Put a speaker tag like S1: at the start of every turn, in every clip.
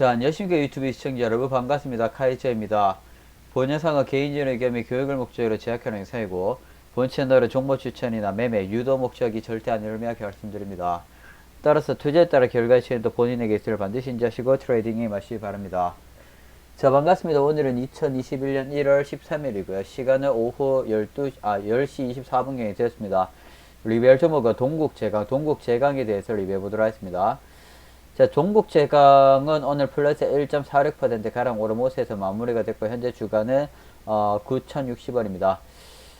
S1: 자, 안녕하십니까 유튜브 시청자 여러분 반갑습니다. 카이처입니다. 본 영상은 개인전의 겸해 교육을 목적으로 제작하는 영상이고 본 채널은 정보 추천이나 매매, 유도 목적이 절대 명확히 말씀드립니다. 따라서 투자에 따라 결과의 차이도 본인에게 있을 반드시 인지하시고 트레이딩에 마시기 바랍니다. 자 반갑습니다. 오늘은 2021년 1월 13일이고요. 시간은 오후 12, 아, 10시 24분경이 되었습니다. 리뷰할 종목은 동국제강, 동국제강에 대해서 리뷰해 보도록 하겠습니다. 자, 종국 제강은 오늘 플러스 1.46% 가량 오르모스에서 마무리가 됐고 현재 주가는 어, 9,060원입니다.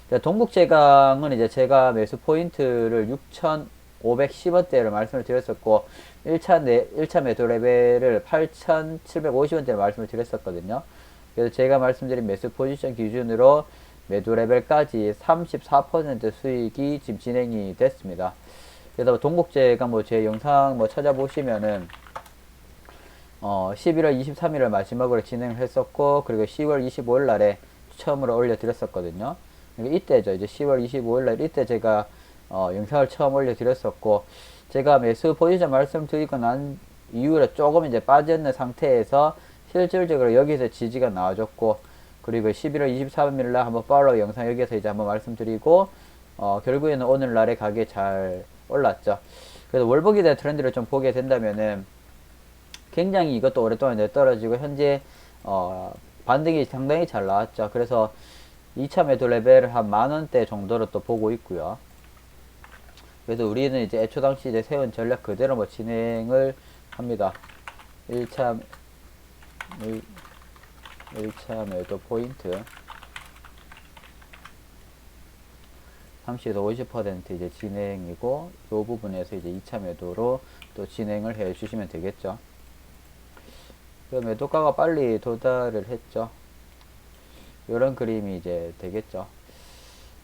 S1: 자, 동국 제강은 이제 제가 매수 포인트를 6,510원대를 말씀을 드렸었고 1차 내, 1차 매도 레벨을 8,750원대를 말씀을 드렸었거든요. 그래서 제가 말씀드린 매수 포지션 기준으로 매도 레벨까지 34% 수익이 지금 진행이 됐습니다. 그래서 동국제가 뭐 제 영상 뭐 찾아보시면은 어 11월 23일을 마지막으로 진행을 했었고 그리고 10월 25일 날에 처음으로 올려드렸었거든요. 그러니까 이때죠. 이제 10월 25일 날 이때 제가 어 영상을 처음 올려드렸었고 제가 매수 포지션 말씀드리고 난 이후에 조금 이제 빠졌는 상태에서 실질적으로 여기서 지지가 나와줬고 그리고 11월 23일 날 한번 팔로우 영상 여기서 이제 한번 말씀드리고 어 결국에는 오늘날의 가게 잘 올랐죠. 그래서 월복에 대한 트렌드를 좀 보게 된다면은 굉장히 이것도 오랫동안 내 떨어지고 현재 어 반등이 상당히 잘 나왔죠. 그래서 2차 매도 레벨을 한 만원대 정도로 또 보고 있고요. 그래서 우리는 이제 애초 당시 이제 세운 전략 그대로 뭐 진행을 합니다. 1차 1, 1차 매도 포인트 30에서 50% 이제 진행이고 이 부분에서 이제 2차 매도로 또 진행을 해 주시면 되겠죠. 그 매도가가 빨리 도달을 했죠. 이런 그림이 이제 되겠죠.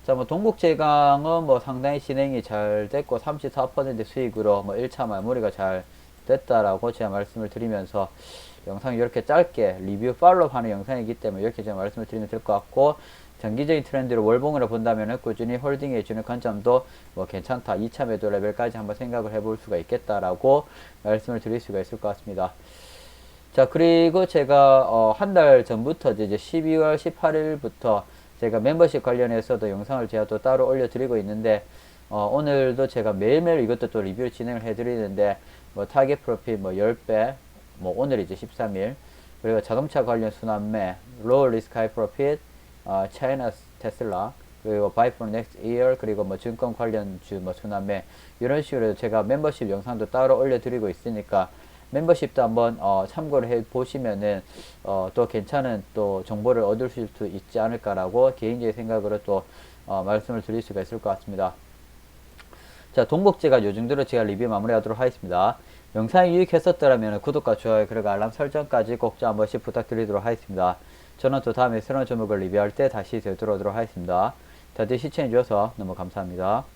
S1: 자, 뭐 동국제강은 뭐 상당히 진행이 잘 됐고 34% 수익으로 뭐 1차 마무리가 잘 됐다라고 제가 말씀을 드리면서 영상 이렇게 짧게 리뷰 팔로우 하는 영상이기 때문에 이렇게 제가 말씀을 드리면 될 것 같고 장기적인 트렌드를 월봉으로 본다면 꾸준히 홀딩해 주는 관점도 뭐 괜찮다. 2차 매도 레벨까지 한번 생각을 해볼 수가 있겠다라고 말씀을 드릴 수가 있을 것 같습니다. 자, 그리고 제가 어, 한 달 전부터 이제 12월 18일부터 제가 멤버십 관련해서도 영상을 제가 또 따로 올려드리고 있는데 어, 오늘도 제가 매일매일 이것도 또 리뷰를 진행을 해드리는데 뭐 타겟 프로필 뭐 10배 뭐 오늘 이제 13일 그리고 자동차 관련 순환매 로우 리스크 하이 프로핏 어, 차이나 테슬라 그리고 바이 for next year 그리고 뭐 증권 관련주 뭐 순환매 이런 식으로 제가 멤버십 영상도 따로 올려드리고 있으니까 멤버십도 한번 어, 참고를 해 보시면은 어, 또 괜찮은 또 정보를 얻을 수 있지 않을까라고 개인적인 생각으로 또 어, 말씀을 드릴 수가 있을 것 같습니다. 자, 동복제가 요 정도로 제가 리뷰 마무리하도록 하겠습니다. 영상이 유익했었더라면 구독과 좋아요 그리고 알람 설정까지 꼭좀한 번씩 부탁드리도록 하겠습니다. 저는 또 다음에 새로운 종목을 리뷰할 때 다시 되돌아오도록 하겠습니다. 다들 시청해주셔서 너무 감사합니다.